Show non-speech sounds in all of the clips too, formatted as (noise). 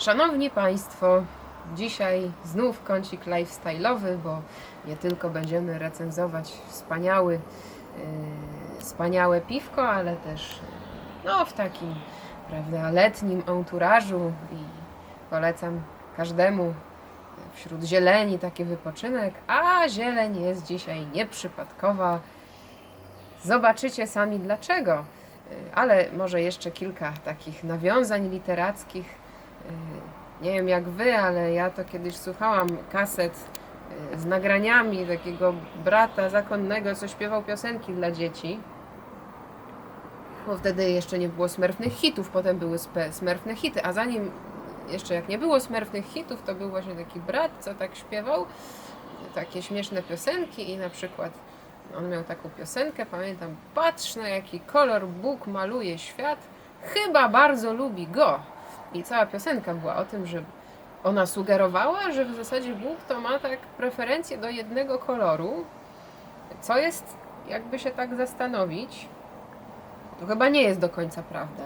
Szanowni Państwo, dzisiaj znów kącik lifestyle'owy, bo nie tylko będziemy recenzować wspaniały, yy, wspaniałe piwko, ale też no, w takim prawda, letnim enturażu i polecam każdemu wśród zieleni taki wypoczynek, a zieleń jest dzisiaj nieprzypadkowa. Zobaczycie sami dlaczego. Y, Ale może jeszcze kilka takich nawiązań literackich. Y, Nie wiem jak wy, ale ja to kiedyś słuchałam kaset y, z nagraniami takiego brata zakonnego, co śpiewał piosenki dla dzieci. Bo wtedy jeszcze nie było smerfnych hitów, potem były smerfne hity, a zanim jeszcze jak nie było smerfnych hitów, to był właśnie taki brat, co tak śpiewał takie śmieszne piosenki i na przykład on miał taką piosenkę, pamiętam, patrz na jaki kolor Bóg maluje świat, chyba bardzo lubi go. I cała piosenka była o tym, że ona sugerowała, że w zasadzie Bóg to ma tak preferencję do jednego koloru, co jest, jakby się tak zastanowić, to chyba nie jest do końca prawda.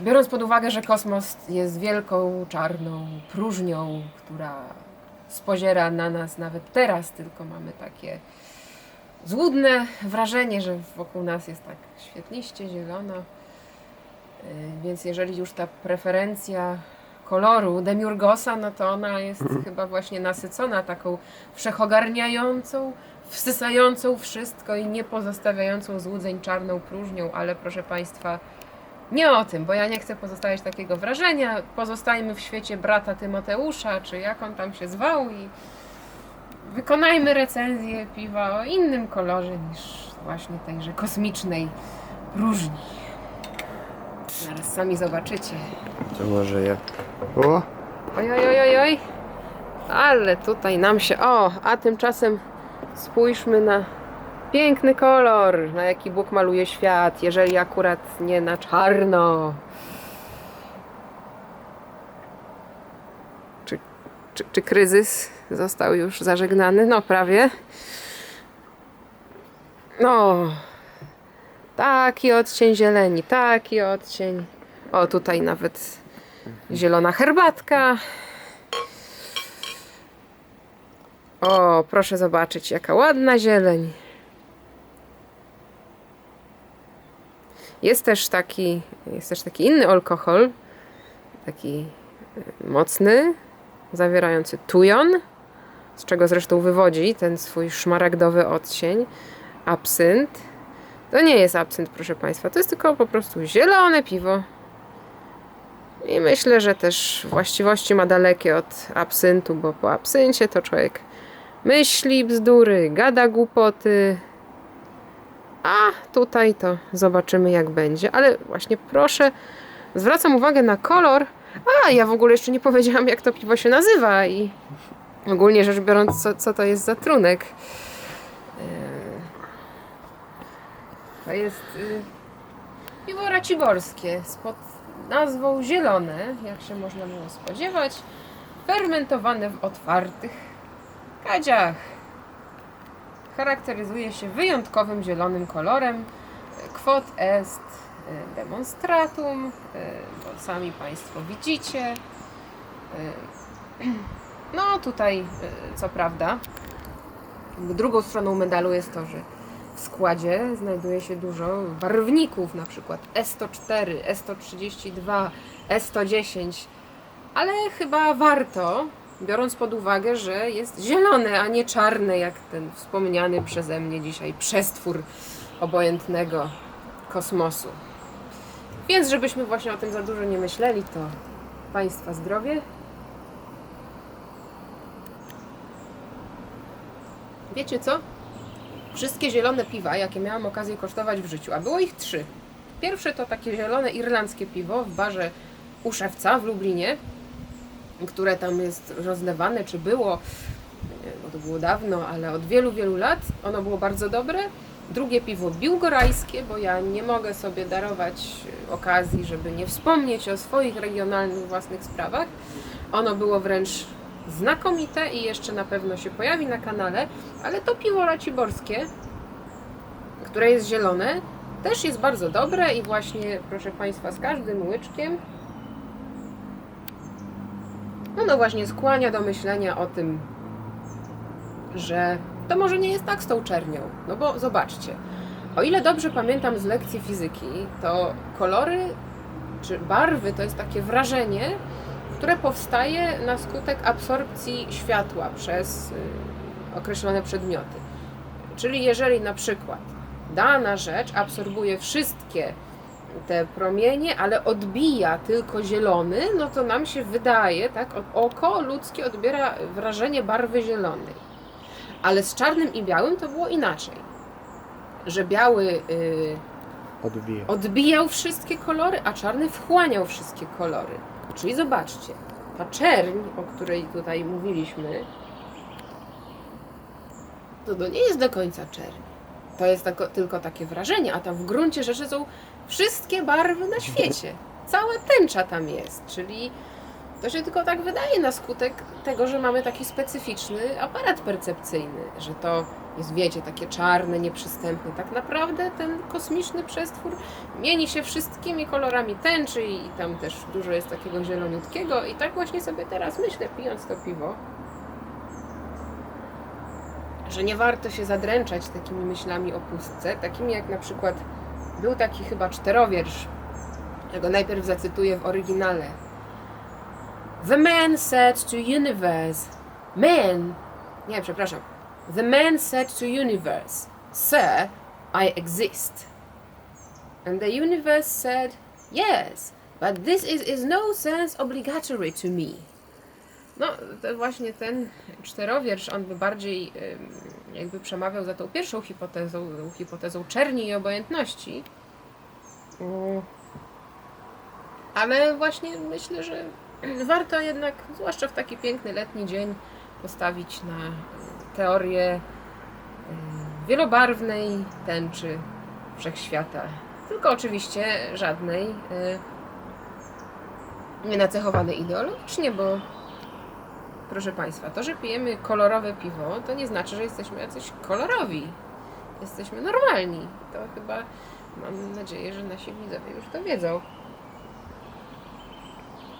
Biorąc pod uwagę, że kosmos jest wielką, czarną próżnią, która spoziera na nas nawet teraz, tylko mamy takie złudne wrażenie, że wokół nas jest tak świetliście, zielono. Yy, Więc jeżeli już ta preferencja koloru Demiurgosa, no to ona jest chyba właśnie nasycona taką wszechogarniającą, wsysającą wszystko i nie pozostawiającą złudzeń czarną próżnią, ale proszę Państwa, nie o tym, bo ja nie chcę pozostawiać takiego wrażenia. Pozostajmy w świecie brata Tymoteusza, czy jak on tam się zwał i wykonajmy recenzję piwa o innym kolorze niż właśnie tejże kosmicznej próżni. Zaraz sami zobaczycie. To może ja. O! Oj, oj, oj, oj, oj. Ale tutaj nam się. O, a tymczasem spójrzmy na piękny kolor, na jaki Bóg maluje świat, jeżeli akurat nie na czarno. Czy, czy, czy kryzys został już zażegnany? No, prawie. No, taki odcień zieleni, taki odcień. O, tutaj nawet zielona herbatka. O, proszę zobaczyć, jaka ładna zieleń. Jest też taki, jest też taki inny alkohol, taki y, mocny, zawierający tujon, z czego zresztą wywodzi ten swój szmaragdowy odcień, absynt. To nie jest absynt, proszę Państwa, to jest tylko po prostu zielone piwo. I myślę, że też właściwości ma dalekie od absyntu, bo po absyncie to człowiek myśli bzdury, gada głupoty. A tutaj to zobaczymy jak będzie. Ale właśnie proszę, zwracam uwagę na kolor. A, ja w ogóle jeszcze nie powiedziałam jak to piwo się nazywa i ogólnie rzecz biorąc, co, co to jest za trunek. To jest y, piwo raciborskie spod nazwą zielone, jak się można było spodziewać, fermentowane w otwartych kadziach. Charakteryzuje się wyjątkowym zielonym kolorem. Quod est e, demonstratum, e, bo sami Państwo widzicie. E, (clears throat) No tutaj, co prawda, drugą stroną medalu jest to, że w składzie znajduje się dużo barwników, na przykład E E104, E132, E110, ale chyba warto, biorąc pod uwagę, że jest zielone, a nie czarne, jak ten wspomniany przeze mnie dzisiaj przestwór obojętnego kosmosu. Więc żebyśmy właśnie o tym za dużo nie myśleli, to Państwa zdrowie. Wiecie co? Wszystkie zielone piwa, jakie miałam okazję kosztować w życiu, a było ich trzy. Pierwsze to takie zielone irlandzkie piwo w barze u Szewca w Lublinie, które tam jest rozlewane, czy było, bo to było dawno, ale od wielu, wielu lat. Ono było bardzo dobre. Drugie piwo biłgorajskie, bo ja nie mogę sobie darować e, okazji, żeby nie wspomnieć o swoich regionalnych własnych sprawach. Ono było wręcz znakomite i jeszcze na pewno się pojawi na kanale, ale to piwo raciborskie, które jest zielone, też jest bardzo dobre i właśnie, proszę Państwa, z każdym łyczkiem No, no właśnie skłania do myślenia o tym, że to może nie jest tak z tą czernią. No bo zobaczcie, o ile dobrze pamiętam z lekcji fizyki, to kolory czy barwy to jest takie wrażenie, które powstaje na skutek absorpcji światła przez y, określone przedmioty. Czyli jeżeli na przykład dana rzecz absorbuje wszystkie te promienie, ale odbija tylko zielony, no to nam się wydaje, tak, oko ludzkie odbiera wrażenie barwy zielonej. Ale z czarnym i białym to było inaczej. Że biały y, Odbija. odbijał wszystkie kolory, a czarny wchłaniał wszystkie kolory. Czyli zobaczcie, ta czerń, o której tutaj mówiliśmy, to, to nie jest do końca czerń. To jest tako, tylko takie wrażenie, a tam w gruncie rzeczy są wszystkie barwy na świecie. Cała tęcza tam jest, czyli to się tylko tak wydaje na skutek tego, że mamy taki specyficzny aparat percepcyjny, że to jest, wiecie, takie czarne, nieprzystępne. Tak naprawdę ten kosmiczny przestwór mieni się wszystkimi kolorami tęczy i tam też dużo jest takiego zieloniutkiego i tak właśnie sobie teraz myślę, pijąc to piwo, że nie warto się zadręczać takimi myślami o pustce, takimi jak na przykład był taki chyba czterowiersz, ja go najpierw zacytuję w oryginale. The man said to universe, man, nie, przepraszam. The man said to universe, Sir, I exist. And the universe said, Yes, but this is, is no sense obligatory to me. No, to właśnie ten czterowiersz, on by bardziej jakby przemawiał za tą pierwszą hipotezą, hipotezą czerni i obojętności. Ale właśnie myślę, że warto jednak, zwłaszcza w taki piękny letni dzień, postawić na teorię y, wielobarwnej tęczy wszechświata. Tylko oczywiście żadnej y, nie nacechowanej ideologicznie, bo proszę Państwa, to, że pijemy kolorowe piwo, to nie znaczy, że jesteśmy jacyś kolorowi. Jesteśmy normalni. To chyba mam nadzieję, że nasi widzowie już to wiedzą.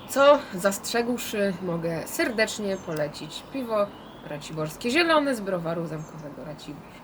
Co zastrzegłszy, mogę serdecznie polecić piwo raciborskie zielone z browaru zamkowego Racibórz.